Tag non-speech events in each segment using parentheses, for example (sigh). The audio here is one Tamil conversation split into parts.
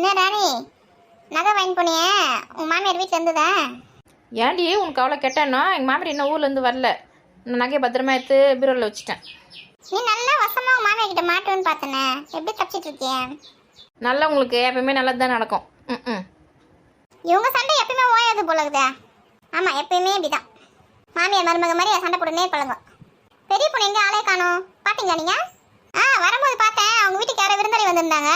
என்ன ராணி? நகை வாங்கி போனியே? உன் மாமியார் வீட்டில் இருந்ததா? ஏன்டி உனக்கு அவ்வளோ கெட்டேன்னா எங்கள் மாமியார் இன்னும் ஊர்லேருந்து வரல. நான் நகையை பத்திரமா எடுத்து பீரோவில் வச்சுட்டேன். நீ நல்லா வசமா உன் மாமியார் கிட்ட மாட்டுவேன்னு பார்த்தனே எப்படி தப்பிச்சிட்டு இருக்கிய? நல்லா உங்களுக்கு எப்பயுமே நல்லது தான் நடக்கும். ம் ம். இவங்க சண்டை எப்பயுமே ஓயாது போலகுதே ஆமாம் எப்பயுமே இப்படிதான். மாமியார் மருமக மாதிரி சண்டை போட்டுனே பழகும். பெரிய பொண்ணு எங்கே ஆளே காணோம். பார்த்தீங்களா நீங்கள் ஆ வரும்போது பார்த்தேன். அவங்க வீட்டுக்கு யாரோ விருந்தாளி வந்திருந்தாங்க.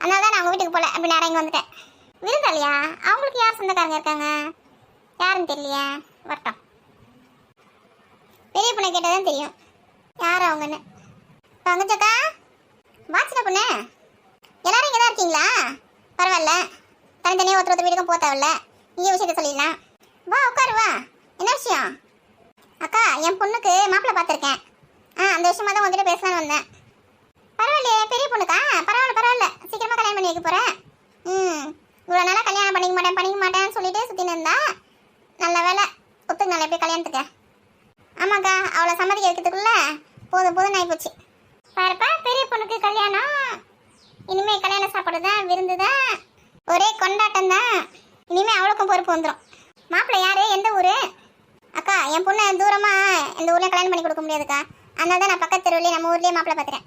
அதனால தான் நான் அவங்க வீட்டுக்கு போகல அப்படி நேரம் இங்கே வந்துட்டேன். விருந்தாளியா? அவங்களுக்கு யார் சொந்தக்காரங்க இருக்காங்க? யாருன்னு தெரியலையே. வரட்டும். பெரிய பொண்ணை கேட்டால் தான் தெரியும். யார் அவங்கன்னு. பங்கச்சக்கா வாட்சின பொண்ணு? எல்லாரும் இங்கே தான் இருக்கீங்களா? பரவாயில்ல. தனித்தனியாக ஒருத்தர் ஒருத்தர் வீட்டுக்கும் போக தேவையில்ல. இங்கே விஷயத்த சொல்லிடலாம். வா உட்காரு வா. என்ன விஷயம்? அக்கா என் பொண்ணுக்கு மாப்பிள்ளை பார்த்துருக்கேன். ஆ அந்த விஷயமா தான் உங்ககிட்ட பேசலாம்னு வந்தேன். பரவாயில்லையே பெரிய பொண்ணுக்கா? பரவாயில்ல பரவாயில்ல. சீக்கிரமாக கல்யாணம் பண்ணி வைக்க போகிறேன் ம். இவ்வளோ நாளாக கல்யாணம் பண்ணிக்க மாட்டேன் பண்ணிக்க மாட்டேன்னு சொல்லிட்டு சுற்றின்னு இருந்தா நல்ல வேலை ஒத்துக்குனால எப்படி கல்யாணத்துக்கு. ஆமாக்கா அவளை சம்மதிக்க வைக்கிறதுக்குள்ள போதும் போதும் ஆகி போச்சு பாருப்பா பெரிய பொண்ணுக்கு கல்யாணம். இனிமேல் கல்யாண சாப்பாடு தான் விருந்து தான். ஒரே கொண்டாட்டம் தான். இனிமேல் அவளுக்கும் பொறுப்பு வந்துடும் மாப்பிள்ளை யார்? எந்த ஊர்? அக்கா என் பொண்ணை தூரமாக இந்த ஊரில் கல்யாணம் பண்ணி கொடுக்க முடியாதுக்கா. அதனால தான் நான் பக்கத்து தெருவுலயே நம்ம ஊர்லேயே மாப்பிள்ளை பார்த்துறேன்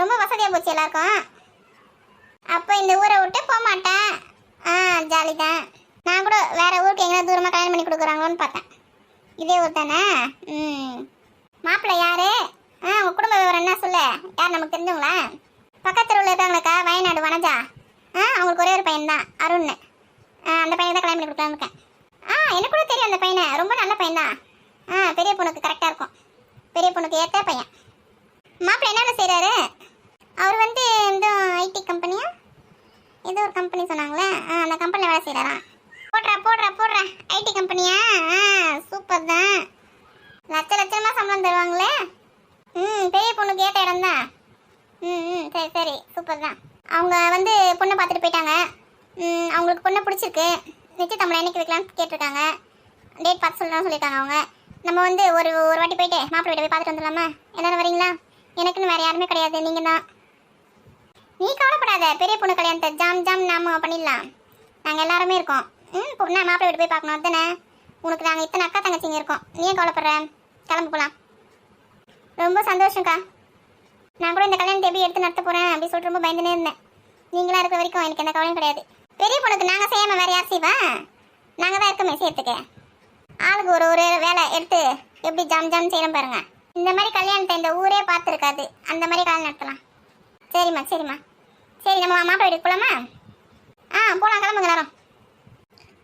ரொம்ப வசதியாக போச்சு எல்லாருக்கும். அப்போ இந்த ஊரை விட்டு போக மாட்டேன். ஆ ஜாலி தான் நான் கூட வேற ஊருக்கு எங்கே தூரமாக கல்யாணம் பண்ணி கொடுக்குறாங்களோன்னு பார்த்தேன். இதே ஊர் தானே? ம். மாப்பிள்ளை யாரு? ஆ உங்கள் குடும்ப விவரம் என்ன சொல்லு? யார் நமக்கு தெரிஞ்சவங்களா? பக்கத்து ஊரில் இருக்காங்களேக்கா வயநாடு வனஜா? ஆ அவங்களுக்கு ஒரே ஒரு பையன் தான் அருண். ஆ அந்த பையனை தான் கல்யாணம் பண்ணி கொடுக்கலான்னு இருக்கேன். ஆ எனக்கு கூட தெரியும் அந்த பையனை. ரொம்ப நல்ல பையன் தான் ஆ பெரிய பொண்ணுக்கு கரெக்டாக இருக்கும். பெரிய பொண்ணுக்கு ஏற்ற பையன். மாப்பிள்ளை என்னென்ன செய்கிறாரு அவர் வந்து இந்த ஐடி கம்பெனியா ஏதோ ஒரு கம்பெனி சொன்னாங்களே. ஆ அந்த கம்பெனியில் வேலை செய்கிறாரா போடுறா போடுறா போடுறா. ஐடி கம்பெனியா ஆ சூப்பர் தான். லட்ச லட்சமாக சம்பளம் தருவாங்களே. ம் பெரிய பொண்ணுக்கு ஏற்ற இடம் தான். ம் ம் சரி சரி. சூப்பர் தான். அவங்க வந்து பொண்ணை பார்த்துட்டு போயிட்டாங்க. ம், அவங்களுக்கு பொண்ணை பிடிச்சிருக்கு. நிச்சயத்தமிழ் என்னைக்கு வைக்கலாம்னு கேட்டிருக்காங்க. டேட் பார்த்து சொல்லலாம் சொல்லியிருக்காங்க அவங்க. நம்ம வந்து ஒரு ஒரு வாட்டி போயிட்டு மாப்பிள்ளை வீட்டை போய் பார்த்துட்டு வந்துடலாமா? எல்லோரும் வரீங்களா? எனக்குன்னு வேறு யாருமே கிடையாது. நீங்கள் தான் நீ கவலைப்படாத. பெரிய பொண்ணு கல்யாணத்தை ஜாம் ஜாம் நாம பண்ணிடலாம். நாங்கள் எல்லாருமே இருக்கோம். ம் பொண்ணா மாப்பிள்ளை வீட்டு போய் பார்க்கணும். தானே உனக்கு நாங்கள் இத்தனை அக்கா தங்கச்சிங்க இருக்கோம். நீ ஏன் கவலைப்படுற? கிளம்பு போகலாம் ரொம்ப சந்தோஷம்க்கா. நான் கூட இந்த கல்யாணத்தை எப்படி எடுத்து நடத்த போகிறேன் அப்படி சொல்லிட்டு ரொம்ப பயந்துனே இருந்தேன். நீங்களாக இருக்கிற வரைக்கும் எனக்கு எந்த கவலையும் கிடையாது. பெரிய பொண்ணுக்கு நாங்கள் செய்யாமல் வேற யார் செய்வா? நாங்கள் தான் இருக்கோமே செய்யறதுக்கு. ஆளுக்கு ஒரு ஒரு வேலை எடுத்து எப்படி ஜாம் ஜாம் செய்கிறோம் பாருங்க. இந்த மாதிரி கல்யாணத்தை இந்த ஊரே பார்த்துருக்காது. அந்த மாதிரி கல்யாணம் நடத்தலாம். சரிம்மா சரிம்மா. சரி நம்ம மாப்பிள்ளை வீட்டுக்கு போலாமா? ஆ போலாம் கிளம்புங்க எல்லாரும்.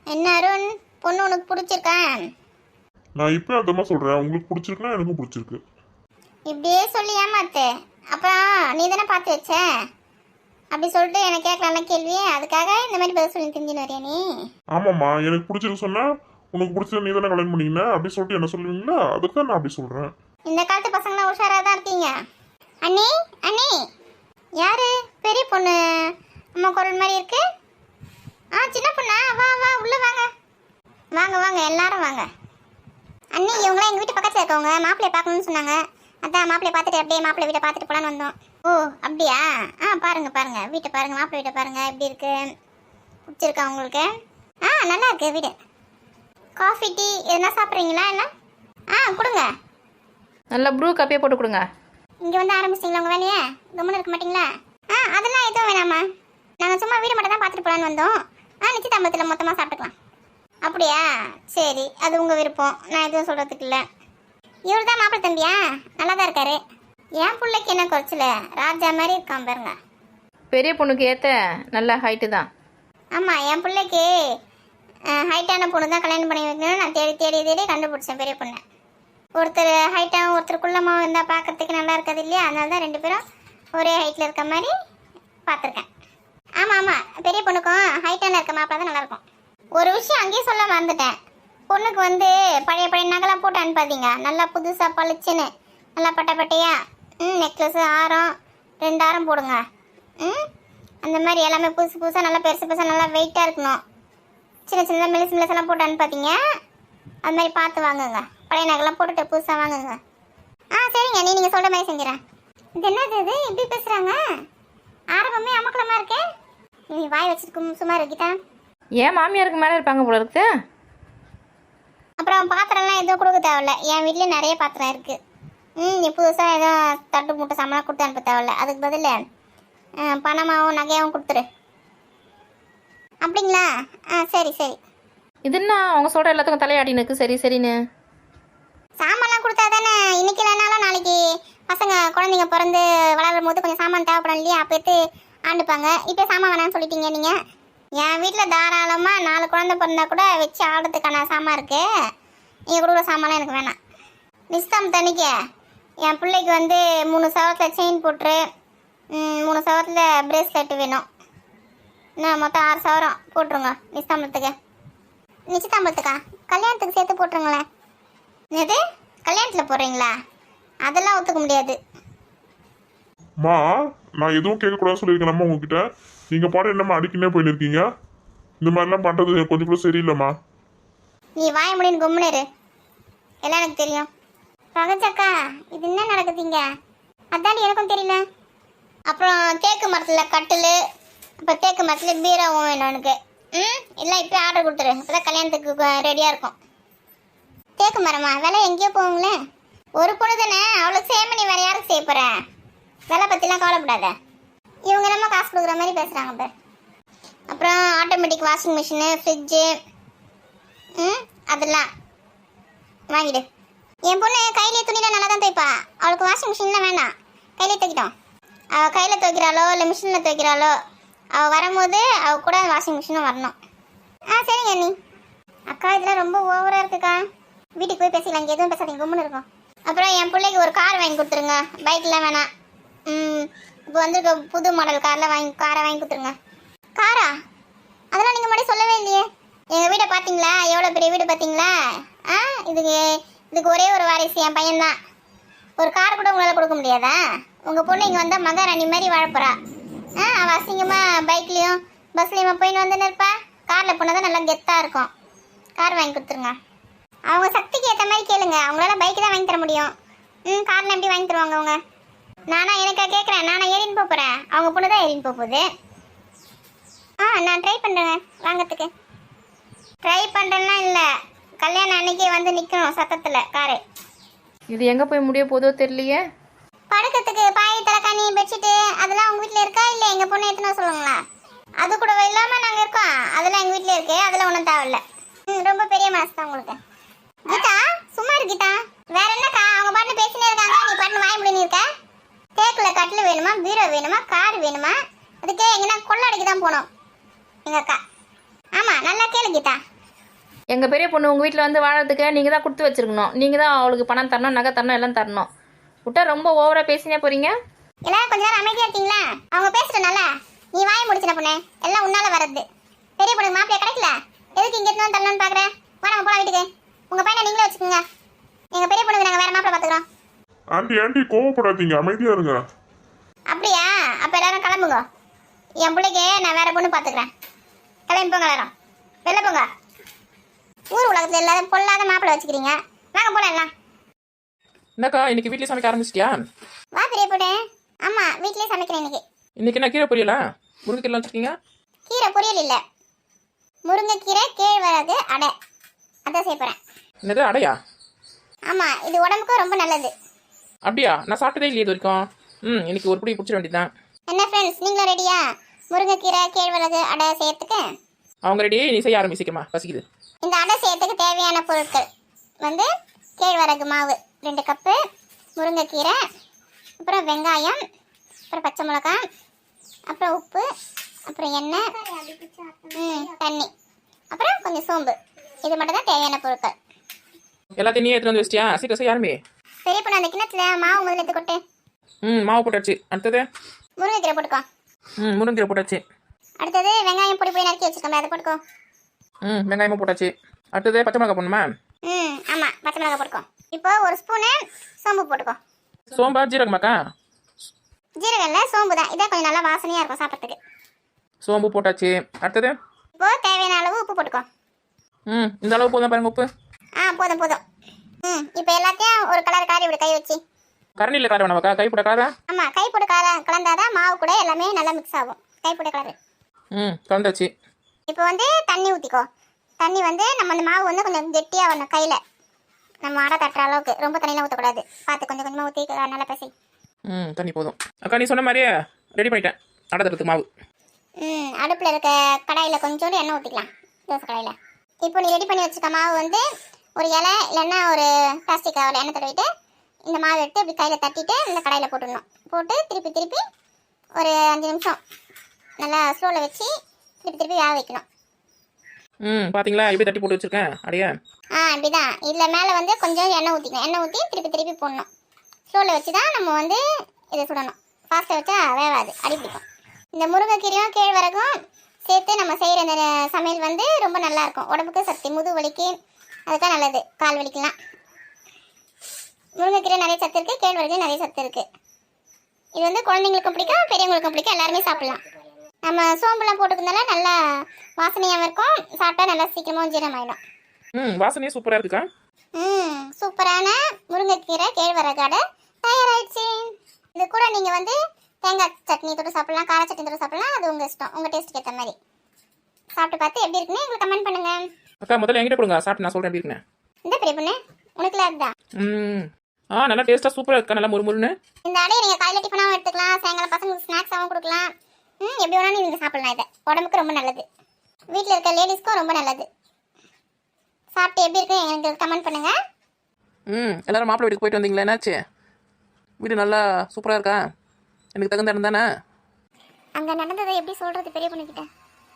என்ன அருண் பொண்ணு உனக்கு பிடிச்சிருக்கா? நான் இப்போ அதமா சொல்கிறேன் உங்களுக்கு பிடிச்சிருக்குன்னா எனக்கும் பிடிச்சிருக்கு. இப்படியே சொல்லி ஏமாத்து அப்புறம் நீ தானே பார்த்து வச்ச? அப்படி சொல்லிட்டு எனக்கு கேட்கலாம்ல கேள்வி அதுக்காக இந்த மாதிரி பதில் சொல்லி தெரிஞ்சுன்னு வரியா நீ? ஆமாம்மா எனக்கு பிடிச்சிருக்கு சொன்னால் உனக்கு பிடிச்சது நீ தானே கல்யாணம் பண்ணீங்கன்னா அப்படி சொல்லிட்டு என்ன சொல்லுவீங்களா? அதுக்கு நான் அப்படி சொல்கிறேன் இந்த காலத்து பசங்களாம் உஷாராக தான் இருக்கீங்க. அண்ணி அண்ணி. யாரு? பெரிய பொண்ணு. அம்மா குரல் மாதிரி இருக்கு. ஆ சின்ன பொண்ணா? வா வா உள்ள வாங்க. வாங்க வாங்க எல்லாரும் வாங்க. அண்ணி இவங்களாம் எங்கள் வீட்டு பக்கத்தில் இருக்கவங்க. மாப்பிள்ளைய பார்க்கணும்னு சொன்னாங்க. அதான் மாப்பிள்ளைய பார்த்துட்டு அப்படியே மாப்பிள்ளை வீட்டை பார்த்துட்டு போலான்னு வந்தோம். ஓ அப்படியா? ஆ பாருங்க பாருங்க. வீட்டை பாருங்க மாப்பிள்ளை வீட்டை பாருங்க. எப்படி இருக்கு? பிடிச்சிருக்கா உங்களுக்கு? ஆ நல்லா இருக்கு வீடு. காஃபி டீ எதுனா சாப்பிட்றீங்களா என்ன? ஆ கொடுங்க. நல்லா ப்ரூ காப்பியே போட்டு கொடுங்க. இங்க வந்து ஆரம்பிச்சிங்களா உங்க வேலையை? கம்முன்னு இருக்க மாட்டீங்களா? ஆ அதெல்லாம் எதுவும் வேணாமா நாங்கள் சும்மா வீடு மட்டும் தான் பார்த்துட்டு போலான்னு வந்தோம். ஆ நிச்சயதாம்பத்தில் மொத்தமாக சாப்பிட்டுக்கலாம். அப்படியா? சரி அது உங்கள் விருப்பம். நான் எதுவும் சொல்கிறதுக்கு இல்லை. இவர் தான் மாப்பிள்ளை தம்பியா? நல்லா தான் இருக்காரு. என் பிள்ளைக்கு என்ன குறைச்சல? ராஜா மாதிரி இருக்கான் பாருங்க. பெரிய பொண்ணுக்கு ஏற்ற நல்ல ஹைட்டு தான். ஆமாம் என் பிள்ளைக்கு ஹைட்டான பொண்ணு தான் கல்யாணம் பண்ணி வைக்கணும்னு நான் தேடி தேடி தேடி கண்டுபிடிச்சேன் பெரிய பொண்ணை. ஒருத்தர் ஹைட்டாகவும் ஒருத்தர் குள்ளமாகவும் இருந்தால் பார்க்கறதுக்கு நல்லா இருக்காது இல்லையா? அதனால தான் ரெண்டு பேரும் ஒரே ஹைட்டில் இருக்க மாதிரி பார்த்துருக்கேன். ஆமாம் ஆமாம் பெரிய பொண்ணுக்கும் ஹைட்டான இருக்க மாப்பிள்ள தான் நல்லாயிருக்கும். ஒரு விஷயம் அங்கேயே சொல்ல மறந்துட்டேன். பொண்ணுக்கு வந்து பழைய பழைய நகைலாம் போட்டு அனுப்பாதீங்க. நல்லா புதுசாக பளிச்சுன்னு. நல்லா பட்டை பட்டையா? ம் நெக்லஸு ஆரம் ரெண்டு ஆரம் போடுங்க. ம் அந்த மாதிரி எல்லாமே புதுசு புதுசாக நல்லா பெருசு பெருசாக நல்லா வெயிட்டாக இருக்கணும். சின்ன சின்னதாக மெலிசு மெலிசெல்லாம் போட்டு அனுப்பாதீங்க. அது மாதிரி பார்த்து வாங்குங்க. பழைய நகைலாம் போட்டுட்டு புதுசாக வாங்குங்க. ஆ சரிங்க. நீ நீங்கள் சொல்கிற மாதிரி செஞ்சுறேன். இது என்னது இது? இப்படி பேசுகிறாங்க ஆரம்பமே அமக்கலமாக இருக்கே. நீ வாய் வச்சிருக்கும் சும்மா இருக்கீதா ஏன் மாமியாருக்கு மேலே இருப்பாங்க போல இருக்கு? அப்புறம் பாத்திரம்லாம் எதுவும் கொடுக்க தேவையில்ல. என் வீட்லேயும் நிறைய பாத்திரம் இருக்குது ம் நீ புதுசாக எதுவும் தட்டு மூட்டை சாமான் கொடுத்து அனுப்ப தேவையில்ல. அதுக்கு பதில் அஹ், பணமாவும் நகையாகவும் கொடுத்துரு. அப்படிங்களா? ஆ சரி சரி. இது என்ன? அவங்க சொல்கிற எல்லாத்துக்கும் தலையாடி நிற்கு சரி சரின்னு. சாமான்லாம் கொடுத்தா தானே? இன்னைக்கு இல்லைனாலும் நாளைக்கு பசங்க குழந்தைங்க பிறந்து வளரும் போது கொஞ்சம் சாமான் தேவைப்படும் இல்லையா? அப்போ எடுத்து ஆண்டுப்பாங்க. இப்போ சாமான் வேணாம்னு சொல்லிட்டீங்க நீங்கள் என் வீட்டில் தாராளமாக நாலு குழந்தை பிறந்தா கூட வச்சு ஆடுறதுக்கான சாமான் இருக்குது நீங்கள் கொடுக்குற சாமான்லாம் எனக்கு வேணாம். நிஸ்தாம் தனிக்க என் பிள்ளைக்கு வந்து மூணு சவரத்தில் செயின் போட்டுரு. மூணு சவரத்தில் பிரேஸ்லெட் வேணும். இன்னும் மொத்தம் ஆறு சவரம் போட்டுருங்க நிஸ்தாம்பத்துக்கு நிச்சயதாம்பலத்துக்கா கல்யாணத்துக்கு சேர்த்து போட்டுருங்களேன். என்னது? கல்யாணத்தில் போடுறீங்களா? அதெல்லாம் ஒத்துக்க முடியாது. மா நான் எதுவும் கேட்கக்கூடாதுன்னு சொல்லியிருக்கேன்மா உங்ககிட்ட. நீங்கள் பாட்டு என்னம்மா அடிக்கினே போயின்னு இருக்கீங்க இந்த மாதிரிலாம் பண்ணுறது கொஞ்சம் கூட சரியில்லைம்மா. நீ வாய முடியும் கும்முனரு எல்லாம் எனக்கு தெரியும். பகச்சக்கா இது என்ன நடக்குதுங்க அதான் எனக்கும் தெரியல. அப்புறம் தேக்கு மரத்தில் கட்டில் அப்புறம் தேக்கு மரத்தில் பீராவும் வேணும் எனக்கு ம்? எல்லாம் இப்போ ஆர்டர் கொடுத்துரு. அப்போ தான் கல்யாணத்துக்கு ரெடியாக இருக்கும். தேக்கு மரமா? விலை எங்கேயோ போகுங்களே ஒரு பொண்ணு தானே? அவ்வளோ சேம நீ வேற யாருக்கு செய்ய போகிற விலை பற்றிலாம் கவலைப்படாத. இவங்க நம்ம காசு கொடுக்குற மாதிரி பேசுகிறாங்க பார். அப்புறம் ஆட்டோமேட்டிக் வாஷிங் மிஷினு ஃப்ரிட்ஜு ம் அதெல்லாம். வாங்கிடு. என் பொண்ணு கையிலே துணிலாம் நல்லா தான் துவைப்பா. அவளுக்கு வாஷிங் மிஷின்லாம் வேணாம். கையிலே துவைக்கிட்டோம். அவள் கையில் துவைக்கிறாளோ இல்லை மிஷினில் துவைக்கிறாளோ அவள் வரும்போது அவள் கூட வாஷிங் மிஷினும் வரணும். ஆ சரிங்க அண்ணி. அக்கா இதெல்லாம் ரொம்ப ஓவராக இருக்குக்கா. வீட்டுக்கு போய் பேசிக்கலாம். இங்கே எதுவும் பேசாதீங்க. கும்முன்னு இருக்கும். அப்புறம் என் பிள்ளைக்கு ஒரு கார் வாங்கி கொடுத்துருங்க. பைக்கில் வேணாம். ம் இப்போ வந்து புது மாடல் காரில் வாங்கி காரை வாங்கி கொடுத்துருங்க. காரா? அதெல்லாம் நீங்கள் முன்னாடி சொல்லவே இல்லையே. எங்கள் வீடை பார்த்தீங்களா? எவ்வளோ பெரிய வீடு பார்த்தீங்களா? ஆ இதுக்கு இதுக்கு ஒரே ஒரு வாரிசு என் பையன்தான். ஒரு கார் கூட உங்களால் கொடுக்க முடியாதா? உங்கள் பொண்ணு இங்கே வந்தால் மகாராணி மாதிரி வாழப்போறா ஆ அவள் அசிங்கமாக பைக்லேயும் பஸ்லேயுமா போயின்னு வந்து இருப்பா காரில் போனால் தான் நல்லா கெத்தாக இருக்கும். கார் வாங்கி கொடுத்துருங்க. அவங்க சக்திக்கு ஏற்ற மாதிரி கேளுங்க. அவங்களால பைக் தான் வாங்கி தர முடியும். ம் காரில் எப்படி வாங்கி தருவாங்க அவங்க? நானா எனக்கா கேட்குறேன் நானா ஏறின்னு போக போகிறேன் அவங்க பொண்ணு தான் ஏறின்னு போக போகுது. ஆ நான் ட்ரை பண்ணுறேன் வாங்கறதுக்கு. ட்ரை பண்ணுறேன்னா இல்லை. கல்யாணம் அன்னைக்கே வந்து நிற்கணும் சத்தத்தில் காரு இது எங்கே போய் முடிய போதோ தெரியலையே. படுக்கிறதுக்கு பாய் தலைக்காணி பெட்ஷீட்டு அதெல்லாம் உங்கள் வீட்டில் இருக்கா இல்லை எங்கள் பொண்ணு எடுத்துன்னு சொல்லுங்களா? அது கூட இல்லாமல் நாங்கள் இருக்கோம். அதெல்லாம் எங்கள் வீட்டில் இருக்கு. அதெல்லாம் ஒன்றும் தேவையில்ல. ம் ரொம்ப பெரிய மனசு தான் உங்களுக்கு. கீதா சும்மா இரு கீதா. வேற என்னக்கா அவங்க பாட்டு பேசினே இருக்காங்க. நீ பாட்டு வாய் முடின்னு இருக்க தேக்கில் கட்டில் வேணுமா பீரோ வேணுமா கார் வேணுமா? அதுக்கே எங்கன்னா கொள்ளடைக்கு தான் போகணும் எங்கள் அக்கா ஆமாம் நல்லா கேளு கீதா. எங்கள் பெரிய பொண்ணு உங்கள் வீட்டில் வந்து வாழறதுக்கு நீங்கள் தான் கொடுத்து வச்சிருக்கணும். நீங்கள் தான் அவளுக்கு பணம் தரணும் நகை தரணும் எல்லாம் தரணும். விட்டா ரொம்ப ஓவராக பேசினே போகிறீங்க எல்லாரும் கொஞ்ச நேரம் அமைதியா இருக்கீங்களா? அவங்க பேசுறனால நீ வாய முடிச்சின பொண்ணு. எல்லாம் உன்னால வர்றது. பெரிய பொண்ணு மாப்பிளைய கிடைக்கல? எதுக்கு இங்க இருந்து தள்ளணும்னு பாக்குறேன் வா நம்ம போலாம் வீட்டுக்கு. உங்க பையனை நீங்களே வச்சுக்கோங்க. எங்க பெரிய பொண்ணுக்கு நாங்க வேற மாப்பிளை பாத்துக்கிறோம் ஆண்டி ஆண்டி கோவப்படாதீங்க அமைதியாக இருங்க. அப்படியா? அப்ப எல்லாரும் கிளம்புங்க. என் பிள்ளைக்கு நான் வேற பொண்ணு பாத்துக்கிறேன் கிளம்பி போங்க எல்லாரும். வெளில போங்க. ஊர் உலகத்துல எல்லாரும் பொல்லாத மாப்பிளை வச்சுக்கிறீங்க. வாங்க போலாம் எல்லாம். என்னக்கா இன்னைக்கு வீட்லயே சமைக்க ஆரம்பிச்சிட்டியா? வா பெரிய பொண்ணு. ஆமா வீட்லயே சமைக்கிறேன் இன்னைக்கு. இன்னைக்கு என்ன கீரை பொரியலா? முருங்கைக்கீரை வச்சிருக்கீங்க? கீரை பொரியல் இல்ல. முருங்கைக்கீரை கேழ்வரகு அடை. அதான் செய்ய போறேன். என்னது அடையா? ஆமா இது உடம்புக்கும் ரொம்ப நல்லது. அப்படியா? நான் சாப்பிட்டதே இல்லையே இது வரைக்கும். ம் இன்னைக்கு ஒரு பிடி பிடிச்சிட வேண்டியதுதான். என்ன ஃப்ரெண்ட்ஸ் நீங்களும் ரெடியா முருங்கைக்கீரை கேழ்வரகு அடை செய்யறதுக்கு? அவங்க ரெடியே நீ செய்ய ஆரம்பிச்சிக்கமா பசிக்குது. இந்த அடை செய்யறதுக்கு தேவையான பொருட்கள் வந்து கேழ்வரகு மாவு ரெண்டு கப்பு முருங்கைக்கீரை அப்புறம் வெங்காயம் அப்புறம் பச்சை மிளகாய் அப்புறம் உப்பு அப்புறம் எண்ணெய் தண்ணி அப்புறம் கொஞ்சம் சோம்பு. இது மட்டும் தான் தேவையான பொருட்கள். எல்லாத்தையும் நீ எடுத்துட்டு வந்து வச்சிட்டியா? சீக்கிரம் செய்ய ஆரம்பி பெரிய பொண்ணு அந்த கிணத்துல மாவு முதல்ல எடுத்து கொட்டு. ம் மாவு போட்டாச்சு. அடுத்தது? முருங்கைக்கீரை போட்டுக்கோ. ம் முருங்கீரை போட்டாச்சு. அடுத்தது வெங்காயம் பொடி போய் நறுக்கி வச்சுக்கோங்க அதை போட்டுக்கோ. ம் வெங்காயமும் போட்டாச்சு. அடுத்தது பச்சை மிளகா போடணுமா? ம் ஆமாம் பச்சை மிளகாய் போட்டுக்கோ. இப்போ ஒரு ஸ்பூனு சோம்பு போட்டுக்கோ. சோம்பா ஜீரகமாக்கா ஜீரகம் இல்லை சோம்பு தான். இதான் கொஞ்சம் நல்லா வாசனையாக இருக்கும் சாப்பிட்றதுக்கு. சோம்பு போட்டாச்சு. அடுத்தது? இப்போ தேவையான அளவு உப்பு போட்டுக்கோ. ம் இந்த அளவு போதும் பாருங்க உப்பு. ஆ போதும் போதும். ம் இப்போ எல்லாத்தையும் ஒரு கலர் காரி விடு கை வச்சு. கரண்டியில் கார வேணாமாக்கா? கை போட காரா ஆமாம் கை போட்டு கார கலந்தாதான் மாவு கூட எல்லாமே நல்லா மிக்ஸ் ஆகும். கை போட்டு கலரு ம் கலந்தாச்சு. இப்போ வந்து தண்ணி ஊற்றிக்கோ தண்ணி வந்து நம்ம அந்த மாவு வந்து கொஞ்சம் கெட்டியாக வரணும் கையில். நம்ம அடை தட்டுற அளவுக்கு. ரொம்ப தண்ணியெலாம் ஊற்றக்கூடாது பார்த்து கொஞ்சம் கொஞ்சமாக ஊற்றி நல்லா பசி. ம் தண்ணி போதும். அக்கா நீ சொன்ன மாதிரியே ரெடி பண்ணிட்டேன். அடை தட்டுறதுக்கு மாவு. ம் அடுப்பில் இருக்க கடாயில் கொஞ்சோண்டு எண்ணெய் ஊற்றிக்கலாம் தோசை கடாயில். இப்போ நீ ரெடி பண்ணி வச்சுக்க மாவு வந்து ஒரு இலை இல்லைன்னா ஒரு பிளாஸ்டிக் கவரில் எண்ணெய் தடவிட்டு இந்த மாவு எடுத்து இப்படி கையில் தட்டிட்டு இந்த கடாயில் போட்டுடணும். போட்டு திருப்பி திருப்பி ஒரு அஞ்சு நிமிஷம் நல்லா ஸ்லோவில் வச்சு திருப்பி திருப்பி வேக வைக்கணும். ம் பாத்தீங்களா? எப்படி தட்டி போட்டு வச்சிருக்கேன். அடையே. ஆ அப்படிதான் இதில் மேலே வந்து கொஞ்சம் எண்ணெய் ஊற்றிக்கணும் எண்ணெய் ஊற்றி திருப்பி திருப்பி போடணும். ஸ்லோவில் வச்சு தான் நம்ம வந்து இதை சுடணும். ஃபாஸ்ட்டாக வச்சா வேகாது. அடி பிடிக்கும். இந்த முருங்கைக்கீரையும் கேழ்வரகும் சேர்த்து நம்ம செய்கிற இந்த சமையல் வந்து ரொம்ப நல்லா இருக்கும். உடம்புக்கு சக்தி முது வலிக்கு அதுதான் நல்லது. கால் வலிக்கலாம். முருங்கைக்கீரை நிறைய சத்து இருக்குது கேழ்வரகு நிறைய சத்து இருக்குது இது வந்து குழந்தைங்களுக்கும் பிடிக்கும் பெரியவங்களுக்கும் பிடிக்கும் எல்லாருமே சாப்பிடலாம். நம்ம சோம்புலாம் போட்டுக்கிறதுனால நல்லா வாசனையாகவும் இருக்கும் சாப்பிட்டா நல்லா சீக்கிரமாக ஜீரணமாயிடும். ம் வாசனையே சூப்பராக இருக்குக்கா? ம் சூப்பரான முருங்கைக்கீரை கேழ்வரகு அடை தயாராயிடுச்சு. இது கூட நீங்கள் வந்து தேங்காய் சட்னி தொட்டு சாப்பிடலாம் கார சட்னி தொட்டு சாப்பிடலாம் அது உங்கள் இஷ்டம் உங்கள் டேஸ்ட்டுக்கு ஏற்ற மாதிரி. சாப்பிட்டு பார்த்து எப்படி இருக்குன்னு எங்களுக்கு கமெண்ட் பண்ணுங்க. அக்கா முதல்ல என்கிட்ட கொடுங்க. சாப்பிட்டு நான் சொல்கிறேன் எப்படி இருக்குன்னு. இந்த பெரிய பொண்ணு. உனக்குல அதுதான். ம். ஆ நல்லா டேஸ்ட்டாக சூப்பராக இருக்கா நல்லா முறுமுறுன்னு. இந்த அடையை நீங்கள் காலையில் டிஃபனாகவும் எடுத்துக்கலாம். சாயங்காலம் பசங்களுக்கு ஸ்நாக்ஸாகவும் கொடுக்கலாம். ம் எப்படி வேணாலும் நீங்கள் சாப்பிடலாம் இதை. உடம்புக்கு ரொம்ப நல்லது. வீட்டில் இருக்க லேடிஸ்க்கும் ரொம்ப நல்லது. சாப்பிட்டு எப்படி இருக்கு எனக்கு கமெண்ட் பண்ணுங்க. ம் எல்லாரும் மாப்பிள்ளை வீட்டுக்கு போயிட்டு வந்தீங்களா? என்னாச்சு? வீடு நல்லா சூப்பராக இருக்கா? எனக்கு தகுந்த இடம் தானே? அங்கே நடந்ததை எப்படி சொல்கிறது பெரிய பொண்ணுக்கிட்ட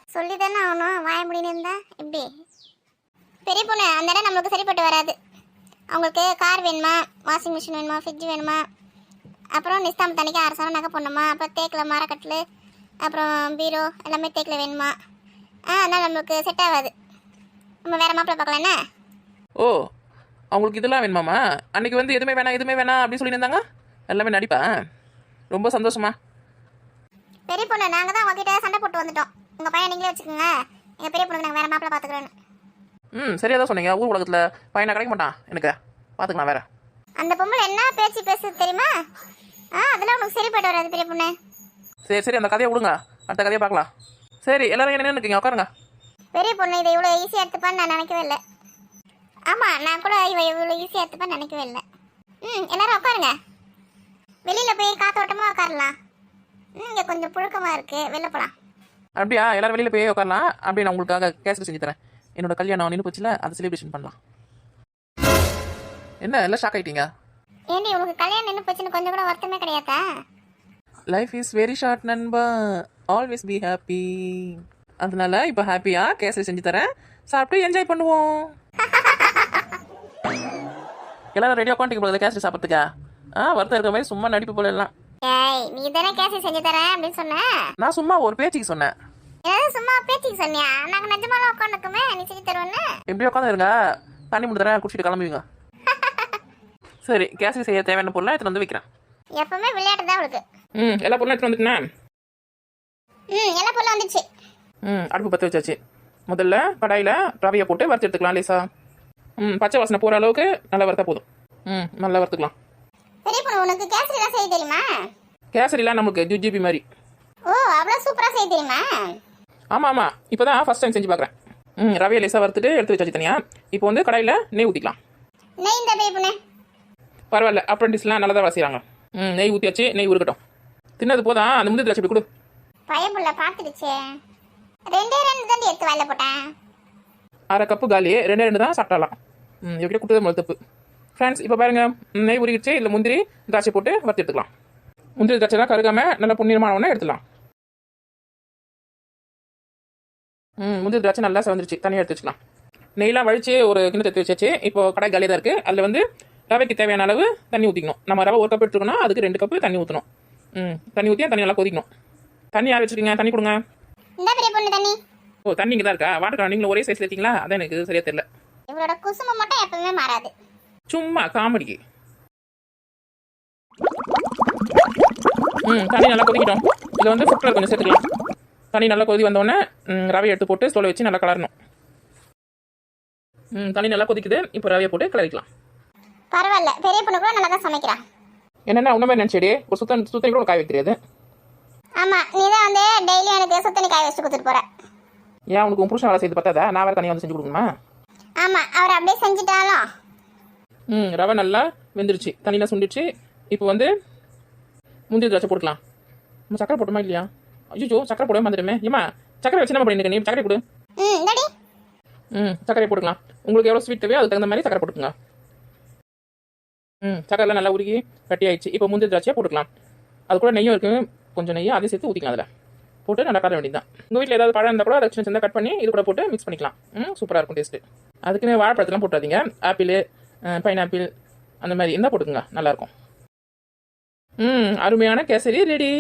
சொல்லி தானே ஆகணும். வாய முடின்னு இருந்தா எப்படி? பெரிய பொண்ணு அந்த இடம் நம்மளுக்கு சரிப்பட்டு வராது. அவங்களுக்கு கார் வேணுமா? வாஷிங் மிஷின் வேணுமா? ஃப்ரிட்ஜ் வேணுமா? அப்புறம் நிஸ்தாம் தனிக்கு ஆறு சவரம் நகை போடணுமா? அப்புறம் தேக்கில் மரக்கட்டில் அப்புறம் பீரோ எல்லாமே தேக்கில் வேணுமா? ஆ அதனால் நம்மளுக்கு செட் ஆகாது. நம்ம வேறு மாப்பிள்ளை பார்க்கலாம் என்ன? ஓ அவங்களுக்கு இதெல்லாம் வேணுமாம்மா? அன்னைக்கு வந்து எதுவுமே வேணாம் எதுவுமே வேணாம் அப்படின்னு சொல்லியிருந்தாங்க? எல்லாமே நடிப்பா? ரொம்ப சந்தோஷமா பெரிய பொண்ணு நாங்கள் தான் உங்ககிட்ட சண்டை போட்டு வந்துட்டோம். உங்கள் பையன் நீங்களே வச்சுக்கோங்க எங்கள் பெரிய பொண்ணுக்கு நாங்கள் வேறு மாப்பிள்ளை பார்த்துக்குறோன்னு ம் சரியாக தான் சொன்னீங்க. ஊர் உலகத்தில் பையனை கிடைக்க மாட்டான் எனக்கு. பார்த்துக்கலாம் வேற. அந்த பொம்பளை என்ன பேச்சு பேசுது தெரியுமா? ஆ அதெல்லாம் உனக்கு சரிப்பட்டு வராது பெரிய பொண்ணு. சரி சரி அந்த கதையை விடுங்க. அடுத்த கதையை பார்க்கலாம். சரி எல்லாரும் என்ன இருக்கீங்க உட்காருங்க. பெரிய பொண்ணு இதை இவ்வளோ ஈஸியாக எடுத்துப்பான்னு நான் நினைக்கவே இல்லை. ஆமாம் நான் கூட இவ இவ்வளோ ஈஸியாக எடுத்துப்பான்னு நினைக்கவே இல்லை. ம் எல்லாரும் உட்காருங்க. வெளியில் போய் காத்தோட்டமாக உட்காரலாம். இங்கே கொஞ்சம் புழுக்கமாக இருக்குது வெளில போகலாம் அப்படியா? எல்லாரும் வெளியில் போய் உட்காரலாம். அப்படி நான் உங்களுக்காக கேசரி செஞ்சு தரேன். என்னோட கல்யாணம் நின்று போச்சுல அதை செலிப்ரேஷன் பண்ணலாம். என்ன எல்லாம் ஷாக் ஆயிட்டீங்க? ஏண்டி உனக்கு கல்யாணம் நின்று போச்சுன்னு கொஞ்சம் கூட வருத்தமே கிடையாதா? லைஃப் இஸ் வெரி ஷார்ட் நண்பா. ஆல்வேஸ் பி ஹாப்பி அதனால இப்போ ஹாப்பியாக கேசரி செஞ்சு தரேன். சாப்பிட்டு என்ஜாய் பண்ணுவோம். எல்லாரும் ரெடியாக உட்காந்துக்க போகுது கேசரி சாப்பிட்றதுக்கா? ஆ வருத்தம் இருக்க மாதிரி சும்மா நடிப்பு போல எல்லாம். நீ தானே கேசி செஞ்சு தரேன் அப்படின்னு சொன்னேன் நான் சும்மா ஒரு பேச்சுக்கு சொன்னேன். ஏதாவது சும்மா பேச்சுக்கு சொன்னியா? நாங்கள் நிஜமாலாம் உட்காந்துக்குமே நீ செஞ்சு தருவோன்னு. எப்படி உட்காந்து இருங்க தண்ணி முடிஞ்சு தரேன் குடிச்சிட்டு கிளம்புவீங்க. (laughs) சரி கேசரி செய்ய தேவையான பொருளாக எடுத்துட்டு வந்து வைக்கிறேன். எப்பவுமே விளையாட்டு தான் அவளுக்கு ம் எல்லா பொருளும் எடுத்துட்டு வந்துட்டேன்? ம் எல்லா பொருளும் வந்துச்சு. ம் அடுப்பு பற்ற வச்சாச்சு. முதல்ல கடாயில் ரவையை போட்டு வறுத்து எடுத்துக்கலாம் லேசா. ம் பச்சை வாசனை போகிற அளவுக்கு நல்லா வறுத்தா போதும். ம் நல்லா வறுத்துக்கலாம். பெரிய பொண்ணு உனக்கு கேசரிலாம் செய்ய தெரியுமா? கேசரிலாம் நமக்கு ஜிஜிபி மாதிரி. ஓ அவ்வளோ சூப்பராக செய்ய தெரியுமா? ஆமாம் ஆமாம் இப்போ தான் ஃபஸ்ட் டைம் செஞ்சு பார்க்குறேன் ம் ரவையை லேசாக வறுத்துட்டு எடுத்து வச்சாச்சு தனியாக இப்போ வந்து கடாயில் நெய் ஊற்றிக்கலாம் நெய் இந்த பொண்ணு பரவாயில்ல அப்ரெண்டிஸ்லாம் நல்லா தான் வசிக்கிறாங்க. ம் நெய் ஊற்றியாச்சு நெய் உருக்கட்டும் தின்னது போதா அந்த முந்திரி திராட்சை கொடு. பயப்புள்ள பார்த்துடுச்சே ரெண்டே ரெண்டு தான் எடுத்து வாயில போட்டேன்? அரை கப்பு காலி ரெண்டே ரெண்டு தான் சாப்பிடலாம் ம் எப்படி கொடுத்தது முதல் தப்பு. ஃப்ரெண்ட்ஸ் இப்போ பாருங்க. நெய் உருகிடுச்சு இல்லை முந்திரி திராட்சை போட்டு வறுத்து எடுத்துக்கலாம். முந்திரி திராட்சைலாம் கருகாம நல்லா பொன்னிறமான உடனே எடுத்துக்கலாம் ம் முந்திரி திராட்சை நல்லா செவந்துருச்சு. தனியாக எடுத்து வச்சுக்கலாம். நெய்லாம் வழிச்சு ஒரு கிண்ணத்தை எடுத்து வச்சாச்சு. இப்போ கடாய் காலியாக தான் இருக்குது அதில் வந்து ரவைக்கு தேவையான அளவு தண்ணி ஊற்றிக்கணும் நம்ம ரவை ஒரு கப் எடுத்துக்கணும்னா அதுக்கு ரெண்டு கப்பு தண்ணி ஊற்றணும் ம் தண்ணி ஊற்றி தண்ணி நல்லா கொதிக்கணும். தண்ணி யார் வச்சுருக்கீங்க? தண்ணி கொடுங்க. ஓ தண்ணி இங்கே தான் இருக்கா? வாட்டர் நீங்களும் ஒரே சைஸில் இருக்கீங்களா? அதான் எனக்கு சரியா தெரியல. இவளோட குசுமம் மட்டும் எப்பவுமே மாறாது. சும்மா காமெடிக்கு ம் தண்ணி நல்லா கொதிக்கிட்டோம். இதில் வந்து ஃபுட் கலர் கொஞ்சம் சேர்த்துக்கலாம். தண்ணி நல்லா கொதி வந்தோடனே ரவையை எடுத்து போட்டு ஸ்டோவில் வச்சு நல்லா கலரணும். ம் தண்ணி நல்லா கொதிக்குது. இப்போ ரவையை போட்டு கிளறிக்கலாம். பரவாயில்ல. பெரிய பொண்ணு கூட நல்லா தான் சமைக்கிறா. என்னென்ன உண்மை நினச்சேடி ஒரு சுத்தம் சுத்தம் கூட காய வைக்கிறது ஆமாம் நீ தான் வந்து டெய்லியும் எனக்கு சுத்தணி காய வச்சு கொடுத்துட்டு போற. ஏன் உனக்கு உன் புருஷன் வேலை செய்து பார்த்தாதா? நான் வேறு தனியாக வந்து செஞ்சு கொடுக்கணுமா? ஆமாம் அவர் அப்படியே செஞ்சுட்டாலும். ம் ரவை நல்லா வெந்துருச்சு. தண்ணியில் சுண்டிடுச்சு இப்போ வந்து முந்திரி திராட்சை போட்டுக்கலாம். நம்ம சக்கரை போட்டோமா இல்லையா? ஐயோ சக்கரை போடவே வந்துடுமே ஏமா சக்கரை வச்சு நம்ம பண்ணிருக்க நீ சக்கரை கொடு ம் சக்கரை போட்டுக்கலாம். உங்களுக்கு எவ்வளோ ஸ்வீட் தேவையோ அதுக்கு தகுந்த மாதிரி சக்கரை போட்டுக்கோங்க. ம் சக்கரைலாம் நல்லா உருகி கட்டி ஆயிடுச்சு. இப்போ முந்திரி திராட்சையை போட்டுக்கலாம். அது கூட நெய்யும் இருக்கு. கொஞ்சம் நெய்யும் அதையும் சேர்த்து ஊற்றிக்கலாம் அதில். போட்டு நல்லா கற வேண்டியது தான் உங்கள் வீட்டில் ஏதாவது பழம் இருந்தால் கூட அதை சின்ன சின்ன கட் பண்ணி இது கூட போட்டு மிக்ஸ் பண்ணிக்கலாம். ம் சூப்பராக இருக்கும் டேஸ்ட்டு அதுக்குன்னு வாழைப்பழத்தெல்லாம் போட்டாதீங்க ஆப்பிள் பைனாப்பிள் அந்த மாதிரி இருந்தால் போட்டுக்கோங்க. நல்லாயிருக்கும் ம் அருமையான கேசரி ரெடி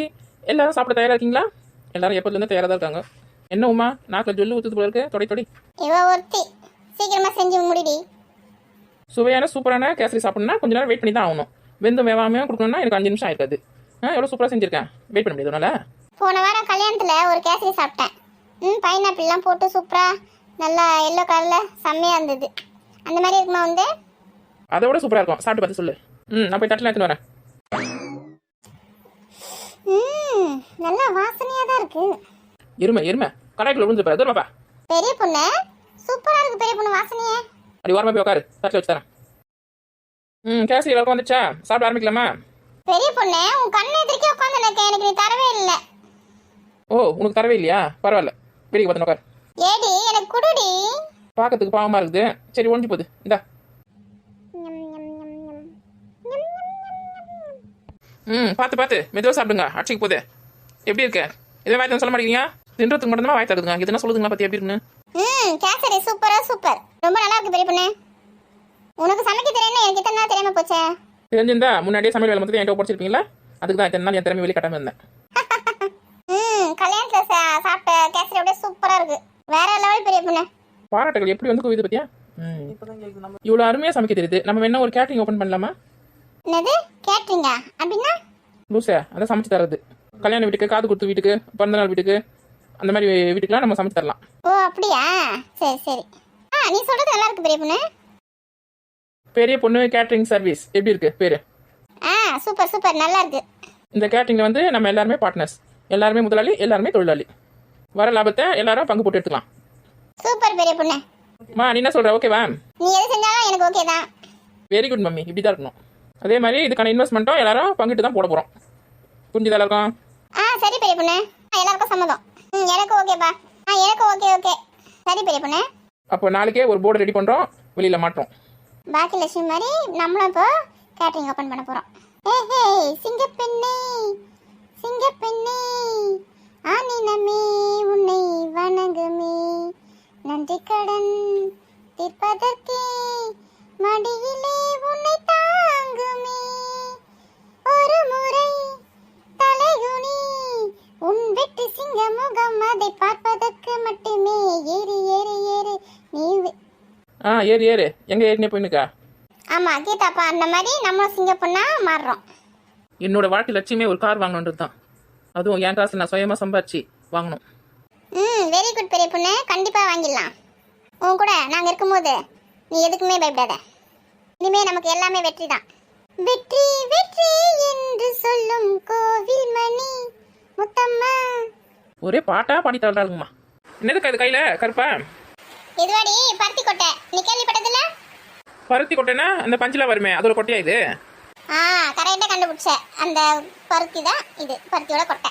எல்லாரும் சாப்பிட தயாராக இருக்கீங்களா? எல்லாரும் எப்போதுலேருந்து தயாராக தான் இருக்காங்க. என்ன உமா நாக்கில் ஜொல்லு ஊற்றுது போல இருக்கு. தொடை தொடி. இவ ஒருத்தி. சீக்கிரமா செஞ்சு முடிடி. சுவையான சூப்பரான கேசரி சாப்பிடணும்னா கொஞ்ச நேரம் வெயிட் பண்ணி தான் ஆகணும். வெந்தும் வேவாமையும் கொடுக்கணும்னா எனக்கு அஞ்சு நிமிஷம் ஆயிருக்காது. ஆ எவ்வளோ சூப்பராக செஞ்சிருக்கேன். வெயிட் பண்ண முடியாது உன்னால? போன வாரம் கல்யாணத்துல ஒரு கேசரி சாப்பிட்டேன். ம் பைனாப்பிள்லாம் போட்டு சூப்பரா நல்லா எல்லோ கலர்ல செம்மையா இருந்தது. அந்த மாதிரி இருக்குமா வந்து அதை விட சூப்பராக இருக்கும். சாப்பிட்டு பார்த்து சொல்லு. ம் நான் போய் தட்டில் எடுத்துன்னு வரேன். ம் நல்லா வாசனையா தான் இருக்கு. எருமை எருமை. கடாய்க்குள்ள விழுந்துருப்பாரு தூரமாப்பா பெரிய பொண்ணு. சூப்பரா இருக்கு பெரிய பொண்ணு வாசனையே. அப்படி ஓரமாக போய் உட்காரு தட்டில் வச்சு தரேன். ம் கேசரி எல்லாருக்கும் வந்துச்சா? சாப்பிட ஆரம்பிக்கலாமா? பெரிய பொண்ணு உன் கண்ணு எதிர்க்கே உட்காந்து எனக்கு எனக்கு நீ தரவே இல்லை. ஓ உனக்கு தரவே இல்லையா? பரவாயில்ல. வெளியே பார்த்து உட்காரு ஏடி எனக்கு குடுடி. பார்க்கறதுக்கு பாவமாக இருக்குது. சரி ஒழிஞ்சு போகுது. இந்தா. ம் பார்த்து பார்த்து. மெதுவாக சாப்பிடுங்க. அடிச்சிக்கு போகுது. எப்படி இருக்கு? இதே வாய் சொல்ல மாட்டேங்கிறீங்க தின்றதுக்கு மட்டும் தான் வாய் தருதுங்க இது என்ன சொல்லுதுங்களா பற்றி எப்படி இருக்குன்னு ம் கேசரி சூப்பரா சூப்பர். ரொம்ப நல்லா இருக்கு பெரிய பொண்ணு. உனக்கு சமைக்க தெரியும்னு எனக்கு இத்தனை நாள் தெரியாம போச்சே? தெரிஞ்சிருந்தா முன்னாடியே சமையல் வேலை மொத்தத்தை என்கிட்ட படிச்சிருப்பீங்களா அதுக்கு தான் இத்தனை நாள் என் திறமை வெளியே கட்டாமல் இருந்தேன். (laughs) ம் கல்யாணத்துல சாப்பிட்ட கேசரி அப்படியே சூப்பரா இருக்கு. வேற லெவல் பெரிய பொண்ணு. பாராட்டுகள் எப்படி வந்து குவிது பத்தியா? இவ்வளோ அருமையாக சமைக்க தெரியுது. நம்ம வேணா ஒரு கேட்டரிங் ஓப்பன் பண்ணலாமா? என்னது? கேட்ரிங்கா அப்படின்னா? லூசே அதை சமைச்சு தரது கல்யாண வீட்டுக்கு காது குத்து வீட்டுக்கு பிறந்தநாள் வீட்டுக்கு அந்த மாதிரி வீட்டுக்குலாம் நம்ம சமைச்சு தரலாம். ஓ அப்படியா? சரி சரி. ஆ நீ சொல்றது நல்லா இருக்கு பெரிய பொண்ணு. பெரிய பொண்ணு கேட்டரிங் சர்வீஸ் எப்படி இருக்கு? பேரு. ஆ சூப்பர் சூப்பர். நல்லா இருக்கு. இந்த கேட்டரிங்ல வந்து நம்ம எல்லாருமே பார்ட்னர்ஸ் எல்லாருமே முதலாளி எல்லாருமே தொழிலாளி. வர லாபத்தை எல்லாரும் பங்கு போட்டு எடுத்துக்கலாம். சூப்பர் பெரிய பொண்ணு. மா நீ என்ன சொல்ற? ஓகேவா நீ எது செஞ்சாலும் எனக்கு ஓகே தான். Very good mummy. இப்படி தான் இருக்கணும். அதே மாதிரி இதுக்கான இன்வெஸ்ட்மெண்ட்டும் எல்லாரும் பங்கிட்டு தான் போட போகிறோம் புரிஞ்சுதா எல்லாருக்கும்? ஆ சரி பெரிய பொண்ணு. எல்லாருக்கும் சம்மதம். ம் எனக்கு ஓகேப்பா ஆ எனக்கு ஓகே ஓகே சரி பெரிய பொண்ணு. அப்போ நாளைக்கே ஒரு போர்டு ரெடி பண்ணுறோம் வெளியில் மாட்டோம் பாக்கியலட்சுமி மாதிரி நம்மளும் இப்போ கேட்டரிங் ஓப்பன் பண்ண போகிறோம் ஏ ஹே சிங்கப்பெண்ணே சிங்கப்பெண்ணே ஆனினமே உன்னை வணங்குமே. நன்றி கடன் தீர்ப்பதற்கே. மடியிலே உன்னை தாங்குமே. ஒரு முறை தலைகுனி உன் வெட்டு சிங்க முகம் அதை பார்ப்பதற்கு மட்டுமே. ஏறி ஏறி ஏறி நீ ஆ ஏறு ஏறு. எங்கே ஏறினே போயினுக்கா ஆமா கீதாப்பா அந்த மாதிரி நம்மளும் சிங்கப்பொண்ணா மாறுறோம். என்னோட வாழ்க்கை லட்சியமே ஒரு கார் வாங்கணுன்றது தான். அதுவும் என் காசு நான் சுயமாக சம்பாரிச்சு வாங்கணும். ம் வெரி குட் பெரிய பொண்ணு. கண்டிப்பா வாங்கிடலாம். உன் கூட நாங்க இருக்கும்போது நீ எதுக்குமே பயப்படாத. இனிமே நமக்கு எல்லாமே வெற்றி தான். வெற்றி வெற்றி என்று சொல்லும் கோவில் மணி முத்தம்மா. ஒரே பாட்டாக பாடி தள்ளுறாங்கம்மா என்னதுக்கா இது கையில்? கருப்பா? இதுவாடி பருத்தி கொட்டை. நீ கேள்விப்பட்டதில்ல? பருத்தி கொட்டைனா அந்த பஞ்சில் வருமே. அதோட கொட்டையா இது? ஆ கரெக்டாக கண்டுபிடிச்ச அந்த பருத்தி தான் இது பருத்தியோட கொட்டை.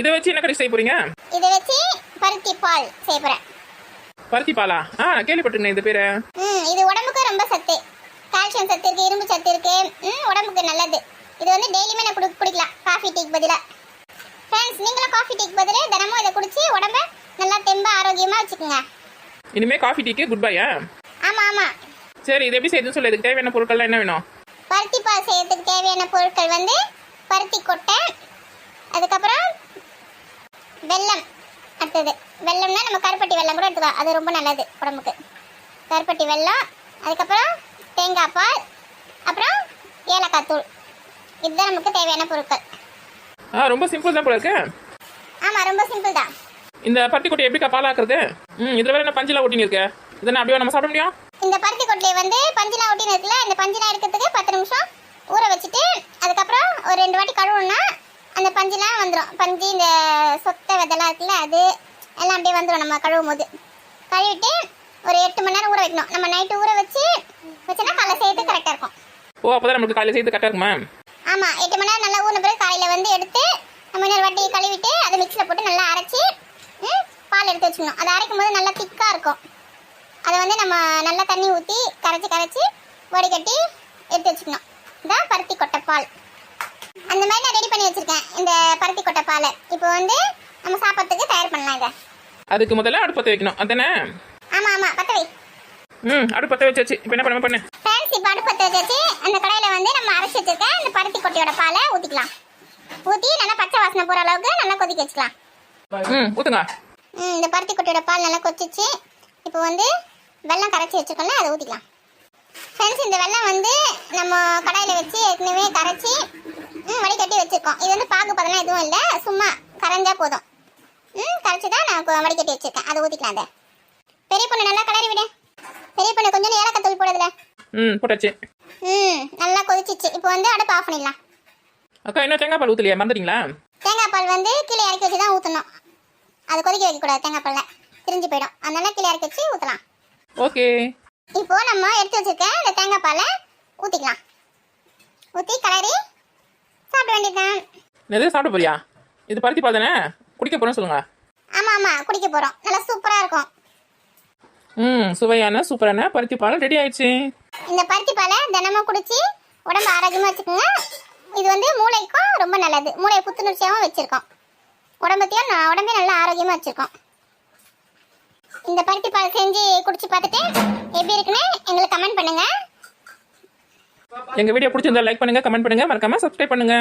இதை வச்சு என்ன கடை செய்ய போறீங்க? இதை வச்சு பருத்தி பால் செய்ய போறேன். பருத்தி பாலா? ஆ கேள்விப்பட்டிருக்கேன் இந்த பேரை. ம் இது உடம்புக்கு ரொம்ப சத்து. கால்சியம் சத்து இருக்கு இரும்பு சத்து இருக்கு. ம் உடம்புக்கு நல்லது. இது வந்து டெய்லியுமே நான் குடி குடிக்கலாம். காஃபி டீக்கு பதிலா. ஃப்ரெண்ட்ஸ் நீங்களும் காஃபி டீக்கு பதிலா. தினமும் இதை குடிச்சு உடம்ப நல்லா தெம்பா ஆரோக்கியமா வச்சுக்கோங்க. இனிமே காஃபி டீக்கு குட் பையா ஆமா ஆமா. சரி இது எப்படி செய்யுதுன்னு சொல்லு. இதுக்கு தேவையான பொருட்கள்லாம் என்ன வேணும்? பருத்தி பால் செய்யறதுக்கு தேவையான பொருட்கள் வந்து பருத்தி கொட்டை அதுக்கப்புறம் வெல்லம் அடுத்தது. வெல்லம்னா நம்ம கருப்பட்டி வெல்லம் கூட எடுத்துக்கலாம். அது ரொம்ப நல்லது உடம்புக்கு. கருப்பட்டி வெல்லம் அதுக்கப்புறம் தேங்காய் பால் அப்புறம் ஏலக்காய் தூள். இதுதான் நமக்கு தேவையான பொருட்கள். ஆ ரொம்ப சிம்பிள் தான் போல இருக்கு. ஆமாம் ரொம்ப சிம்பிள் தான். இந்த பருத்தி கொட்டை எப்படிக்கா பாலாக்குறது? ம் இதில் வேற என்ன பஞ்சில் ஒட்டின்னு இருக்கு இதை அப்படியே நம்ம சாப்பிட முடியும்? இந்த பருத்தி கொட்டையை வந்து பஞ்சிலா ஒட்டின்னு இருக்குல்ல இந்த பஞ்சிலா எடுக்கிறதுக்கு பத்து நிமிஷம் ஊற வச்சுட்டு அதுக்கப்புறம் ஒரு ரெண்டு வாட்டி கழுவுனா அந்த பஞ்சுலாம் வந்துடும் பஞ்சு இந்த சொத்தை விதெல்லாம் இருக்குல்ல அது எல்லாம் அப்படியே வந்துடும் நம்ம கழுவும் போது கழுவிட்டு ஒரு எட்டு மணி நேரம் ஊற வைக்கணும். நம்ம நைட்டு ஊற வச்சு வச்சோன்னா காலை செய்யறது கரெக்டாக இருக்கும். ஓ அப்போ தான் நம்மளுக்கு காலையில் செய்து கரெக்டாக இருக்குமா? ஆமாம் எட்டு மணி நேரம் நல்லா ஊறின பிறகு காலையில் வந்து எடுத்து நம்ம இன்னொரு வாட்டி கழுவிட்டு அதை மிக்ஸியில் போட்டு நல்லா அரைச்சி ம், பால் எடுத்து வச்சுக்கணும். அதை அரைக்கும் போது நல்லா திக்காக இருக்கும். அதை வந்து நம்ம நல்லா தண்ணி ஊற்றி கரைச்சி கரைச்சி வடிகட்டி எடுத்து வச்சுக்கணும். இதான் பருத்தி கொட்டை பால். அந்த மாதிரி நான் ரெடி பண்ணி வச்சிருக்கேன் இந்த பருத்தி கொட்டை பாலை. இப்போ வந்து நம்ம சாப்பிட்றதுக்கு தயார் பண்ணலாம் இதை. அதுக்கு முதல்ல அடுப்பு பற்ற வைக்கணும். அதானே? ஆமாம் ஆமாம் பத்த வை. ம் அடுப்பு பற்ற வச்சாச்சு. இப்போ என்ன பண்ண பண்ணு? ஃபேன்சி பருப்பு பற்ற வச்சு அந்த கடையில் வந்து நம்ம அரைச்சி வச்சிருக்க அந்த பருத்தி கொட்டையோட பாலை ஊற்றிக்கலாம் ஊற்றி நல்லா பச்சை வாசனை போகிற அளவுக்கு நல்லா கொதிக்க வச்சுக்கலாம். ம் ஊற்றுங்க ம், இந்த பருத்தி கொட்டையோட பால் நல்லா கொதிச்சிச்சு. இப்போ வந்து வெல்லம் கரைச்சி வச்சுக்கோங்க அதை ஊற்றிக்கலாம் ஃப்ரெண்ட்ஸ் இந்த வெல்லம் வந்து நம்ம கடாயில் வச்சு ஏற்கனவே கரைச்சி ம், வடிகட்டி வச்சுருக்கோம். இது வந்து பாகு எதுவும் இல்லை சும்மா கரைஞ்சா போதும். ம் கரைச்சி தான் நான் வடிகட்டி வச்சுருக்கேன். அதை ஊற்றிக்கலாம் அதை. பெரிய பொண்ணு நல்லா கலரி விடு. பெரிய பொண்ணு கொஞ்சம் ஏலக்காய் தூள் போடுதுல ம் போட்டாச்சு. ம் நல்லா கொதிச்சிச்சு. இப்போ வந்து அடுப்பு ஆஃப் பண்ணிடலாம். அக்கா இன்னும் தேங்காய் பால் ஊற்றலையா மறந்துட்டீங்களா? தேங்காய் பால் வந்து கீழே இறக்கி வச்சு தான் ஊற்றணும் அது கொதிக்க வைக்கக்கூடாது தேங்காய் பாலில். திரிஞ்சு போயிடும். அதனால கீழே இறக்கி வச்சு ஊற்றலாம் ஓகே. இப்போ நம்ம எடுத்து வச்சிருக்க இந்த தேங்காய் பாலை ஊற்றிக்கலாம் ஊற்றி கலரி சாப்பிட வேண்டியதுதான். எது சாப்பிட போறியா? இது பருத்தி பால் தானே? குடிக்க போகிறேன்னு சொல்லுங்க. ஆமாம் ஆமாம் குடிக்க போகிறோம் நல்லா சூப்பராக இருக்கும். ம் சுவையான சூப்பரான பருத்தி பால் ரெடி ஆயிடுச்சு. இந்த பருத்தி பாலை தினமும் குடிச்சு உடம்பு ஆரோக்கியமாக வச்சுக்கோங்க. இது வந்து மூளைக்கும் ரொம்ப நல்லது. மூளையை புத்துணர்ச்சியாகவும் வச்சுருக்கோம். உடம்பத்தையும் ந- உடம்பையும் நல்லா ஆரோக்கியமாக வச்சுருக்கோம். இந்த பருத்தி பால் செஞ்சு குடிச்சு பார்த்துட்டு எப்படி இருக்குன்னு எங்களுக்கு கமெண்ட் பண்ணுங்கள் எங்கள் வீடியோ பிடிச்சிருந்தா லைக் பண்ணுங்க கமெண்ட் பண்ணுங்க. மறக்காம சப்ஸ்கிரைப் பண்ணுங்க.